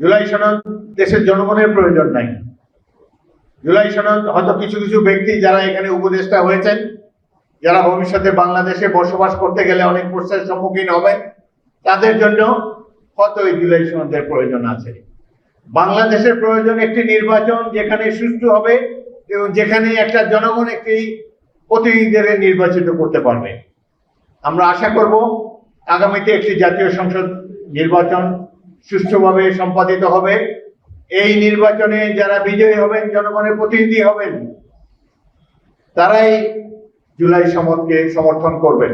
জুলাই সনদ দেশের জনগণের প্রয়োজন নাই। জুলাই সনদ হয়তো কিছু কিছু ব্যক্তি যারা এখানে উপদেষ্টা হয়েছেন, যারা ভবিষ্যতে বাংলাদেশে বসবাস করতে গেলে অনেক প্রশ্নের সম্মুখীন হবে, তাদের জন্য হয়তো এই জুলাই সনদের প্রয়োজন আছে। বাংলাদেশের প্রয়োজন একটি নির্বাচন যেখানে সুষ্ঠু হবে এবং যেখানে একটা জনগণ একটি প্রতিনিধিদের নির্বাচিত করতে পারবে। আমরা আশা করব আগামীতে একটি জাতীয় সংসদ নির্বাচন সুষ্ঠুভাবে সম্পাদিত হবে। এই নির্বাচনে যারা বিজয়ী হবেন, জনগণের প্রতিনিধি হবেন, তারাই জুলাই সনদকে সমর্থন করবেন।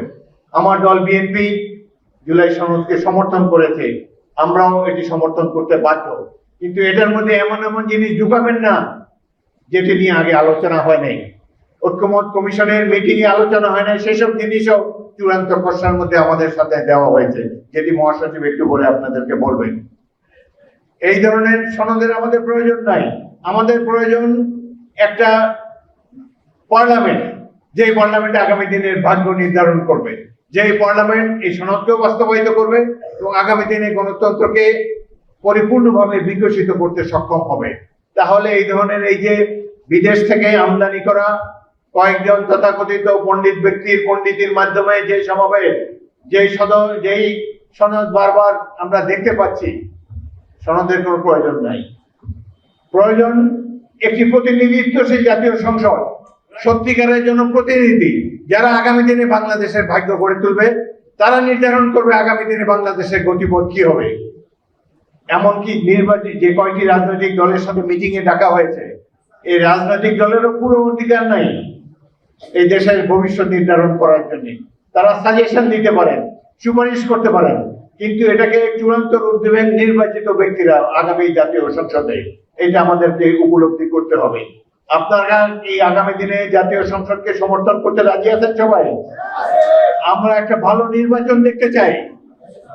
আমার দল বিএনপি জুলাই সনদকে সমর্থন করেছে। আমরাও এটি সমর্থন করতে বাধ্য। কিন্তু এটার মধ্যে এমন এমন জিনিস ঢুকাবেন না, যেটি নিয়ে আগে আলোচনা হয় নাই। ঐক্যমত কমিশনের মিটিং এ আলোচনা হয় নাই, সেসব জিনিসও চূড়ান্ত খসড়ার মধ্যে আমাদের সাথে দেওয়া হয়েছে। যেটি মহাসচিব একটু বলে আপনাদেরকে বলবেন। এই ধরনের সনদের আমাদের প্রয়োজন নাই। আমাদের প্রয়োজন একটা পার্লামেন্ট। যে পার্লামেন্ট আগামী দিনের ভাগ্য নির্ধারণ করবে। যে পার্লামেন্ট এই সনদকেও বাস্তবায়িত করবে এবং আগামী দিনে গণতন্ত্রকে পরিপূর্ণভাবে বিকশিত করতে সক্ষম হবে। তাহলে এই ধরনের এই যে বিদেশ থেকে আমদানি করা কয়েকজন তথাকথিত পণ্ডিত ব্যক্তির পণ্ডিতির মাধ্যমে যে সমাবেশ, যেই সদ যেই সনদ বারবার আমরা দেখতে পাচ্ছি, সনদের কোনো প্রয়োজন নাই। প্রয়োজন একটি প্রতিনিধিত্বশীল জাতীয় সংসদ, সত্যিকারের জন্য প্রতিনিধি। যারা আগামী দিনে বাংলাদেশের ভাগ্য গড়ে তুলবে, তারা নির্ধারণ করবে আগামী দিনে বাংলাদেশের গতিপথ কি হবে। এমনকি নির্বাচন যে কয়টি রাজনৈতিক দলের সাথে মিটিং এ ডাকা হয়েছে, এই রাজনৈতিক দলেরও পুরো অধিকার নাই। এই দেশের ভবিষ্যৎ নির্ধারণ করার জন্য। তারা সাজেশন দিতে পারেন, সুপারিশ করতে পারেন, কিন্তু এটাকে চূড়ান্ত রূপ দেবেন নির্বাচিত ব্যক্তিরা আগামী জাতীয় সংসদে। এটা আমাদেরকে উপলব্ধি করতে হবে। আপনারা কি আগামী দিনে জাতীয় সংসদকে সমর্থন করতে রাজি আছেন সবাই? আমরা একটা ভালো নির্বাচন দেখতে চাই।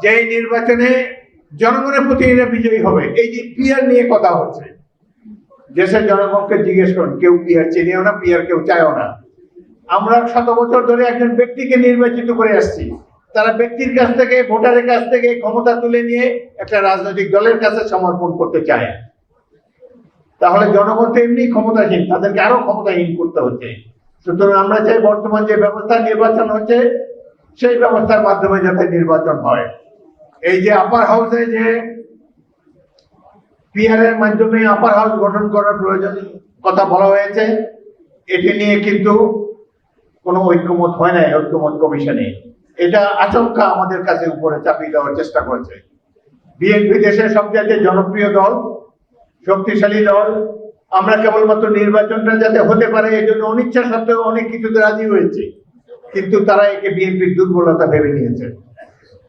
যেই নির্বাচনে জনগণের প্রতিনিধিরা বিজয়ী হবে। এই যে পিয়ার নিয়ে কথা হচ্ছে। দেশের জনগণকে জিজ্ঞেস করুন, কেউ পিয়ার চেনেও না পিয়ার কেউ চায়ও না। আমরা শত বছর ধরে একজন ব্যক্তিকে নির্বাচিত করে আসছি। তারা ব্যক্তির কাছ থেকে, ভোটারের কাছ থেকে ক্ষমতা তুলে নিয়ে একটা রাজনৈতিক দলের কাছে সমর্পণ করতে চায়। তাহলে জনগণ তো এমনি ক্ষমতাহীন, তাদেরকে আরও ক্ষমতাহীন করতে হচ্ছে। সুতরাং আমরা চাই বর্তমান যে ব্যবস্থা নির্বাচন হচ্ছে, সেই ব্যবস্থার মাধ্যমে যাতে নির্বাচন হয়। এই যে আপার হাউসে যে পিআর এর মাধ্যমে আপার হাউস গঠন করার প্রয়োজন কথা বলা হয়েছে, এটি নিয়ে কিন্তু কোনো ঐক্যমত হয় নাই, ঐক্যমত কমিশনে। এটা আচমকা আমাদের কাছে উপরে চাপিয়ে দেওয়ার চেষ্টা করেছে। বিএনপি দেশের সবচেয়ে জনপ্রিয় দল, শক্তিশালী দল। আমরা কেবলমাত্র নির্বাচনটা যাতে হতে পারে, এই জন্য অনিচ্ছা সত্ত্বেও অনেক কিছুতে রাজি হয়েছে। কিন্তু তারা একে বিএনপির দুর্বলতা ভেবে নিয়েছে।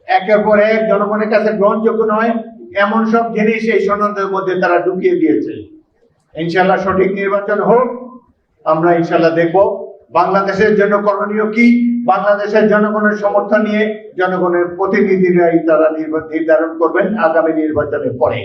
একের পর এক জনগণের কাছে গ্রহণযোগ্য নয়, এমন সব জিনিস এই সনদের মধ্যে তারা ঢুকিয়ে দিয়েছে। ইনশাল্লাহ সঠিক নির্বাচন হোক, আমরা ইনশাল্লাহ দেখব। বাংলাদেশের জন্য করণীয় কি? বাংলাদেশের জনগণের সমর্থন নিয়ে জনগণের প্রতিনিধিরাই তারা নির্ধারণ করবেন আগামী নির্বাচনের পরে।